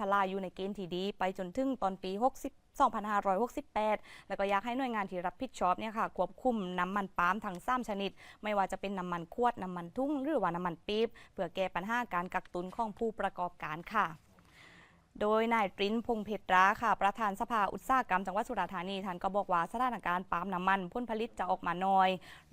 ทลายอยู่ในเกณฑ์ที่ดี ไปจนถึงตอนปี 60 2568 แล้วก็อยากให้หน่วยงานที่รับผิดชอบเนี่ยค่ะควบคุมน้ำมันปาล์มทั้ง3ชนิด ไม่ว่าจะเป็นน้ำมันขวดน้ำมันทุ่งหรือว่าน้ำมันปี๊บเพื่อแก้ปัญหาการกักตุนของผู้ประกอบการค่ะ โดยนายปริ้นพงเพชรราค่ะ ประธานสภาอุตสาหกรรมจังหวัดสุราษฎร์ธานีท่านก็บอกว่าสถานการณ์ปาล์มน้ำมันผลผลิตจะออกมาน้อย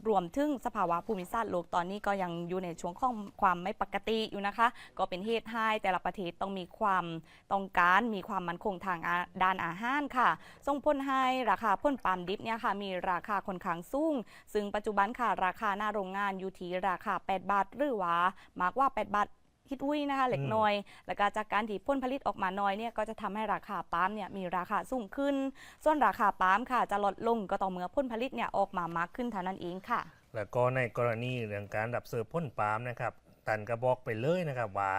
รวมถึงสภาวะภูมิศาสตร์โลกตอนนี้ก็ยังอยู่ในช่วงของความไม่ปกติอยู่นะคะ ก็เป็นเหตุให้แต่ละประเทศต้องมีความต้องการมีความมั่นคงทางาด้านอาหารค่ะส่งผลให้ราคาพ่นปาล์มดิบเนี่ยค่ะมีราคาค่อนข้างสูงซึ่งปัจจุบันค่ะราคาหน้าโรงงานอยู่ที่ราคา 8 บาท หรือว่ามากกว่า 8 บาท ฮิตวุ้ยนะคะเล็กน้อย แล้วก็จากการที่พ่นผลิตออกมาน้อยเนี่ยก็จะทำให้ราคาปาล์มเนี่ยมีราคาสูงขึ้น ส่วนราคาปาล์มค่ะ จะลดลงก็ต่อเมื่อพ่นผลิตเนี่ยออกมามากขึ้นเท่านั้นเองค่ะ แล้วก็ในกรณีเรื่องการดับเสิร์ฟพ่นปาล์มนะครับตันก็บอกไปเลยนะครับว่า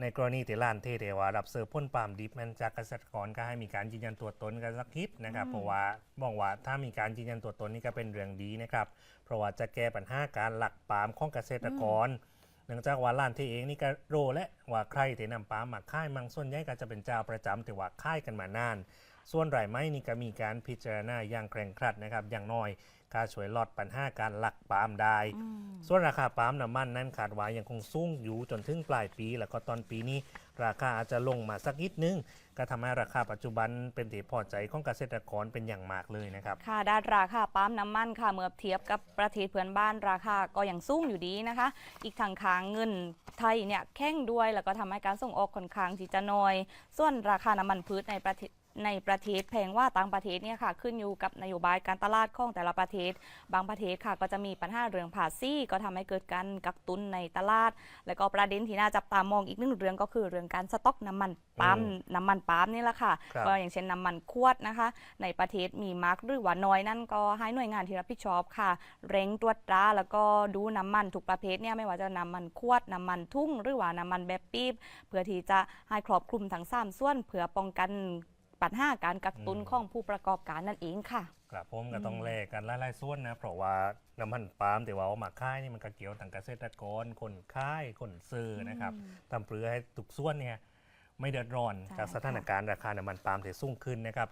ในกรณีที่ร้านเทเทว่าดับเสิร์ฟพ่นปาล์มดิบมันจากเกษตรกรก็ให้มีการยืนยันตัวตนกันสักนิดนะครับอืมเพราะว่ามองว่าถ้ามีการยืนยันตัวตนนี่ก็เป็นเรื่องดีนะครับ เพราะว่าจะแก้ปัญหาการหลักปาล์มของเกษตรกร เนื่องจากว่าร้านที่เองนี่ก็โรและว่าใครที่นำปาล์มมาค่ายมังส่วนใหญ่ก็จะเป็นเจ้าประจำแต่ว่าค่ายกันมานาน ส่วนรายไม้นี่ก็มีการพิจารณาอย่างเคร่งครัดนะครับอย่างน้อย ก็ช่วยลดปัญหาการหลักปาล์มได้ ส่วนราคาปาล์มน้ำมันนั้นขาดว่ายังคงสูงอยู่จนถึงปลายปี แล้วก็ตอนปีนี้ราคาอาจจะลงมาสักนิดนึง ก็ทำให้ราคาปัจจุบันเป็นที่พอใจของเกษตรกรเป็นอย่างมากเลยนะครับ ค่ะด้านราคาปาล์มน้ำมันค่ะเมื่อเทียบกับประเทศเพื่อนบ้านราคาก็ยังสูงอยู่ดีนะคะ อีกทางค้างเงินไทยเนี่ยแข้งด้วย แล้วก็ทำให้การส่งออกค่อนข้างที่จะน้อย ส่วนราคาน้ำมันพืชในประเทศ ในประเทศแพงว่าต่างประเทศเนี่ยค่ะขึ้นอยู่กับนโยบายการตลาดของแต่ละประเทศ บางประเทศค่ะก็จะมีปัญหาเรื่องภาษีก็ทำให้เกิดการกักตุนในตลาด แล้วก็ประเด็นที่น่าจับตามองอีกหนึ่งเรื่องก็คือเรื่องการสต็อกน้ำมันปาล์มอืมน้ำมันปาล์มนี่แหละค่ะครับก็อย่างเช่นน้ำมันขวดนะคะ ในประเทศมีมาร์กหรือว่าน้อยนั่นก็ให้หน่วยงานที่รับผิดชอบค่ะ เร่งตรวจตราแล้วก็ดูน้ำมันทุกประเภทเนี่ยไม่ว่าจะน้ำมันขวดน้ำมันทุ่ง หรือว่าน้ำมันแบบปี๊บเพื่อที่จะให้ครอบคลุมทั้งสามส่วนเพื่อป้องกัน ปัญหาการกักตุนอืมของผู้ประกอบการนั่นเองค่ะครับผมก็ต้องอืมแลกกันหลายๆส่วนนะเพราะว่าน้ำมันปาล์มแต่ว่าเอามาค่ายนี่มันก็เกี่ยวต่างเกษตรกรคนค่ายคนซื้อนะครับทำเพื่อให้ทุกส่วนเนี่ยไม่เดือดร้อนใช่จากสถานการณ์ราคาน้ำมันปาล์มที่สูงขึ้นนะครับ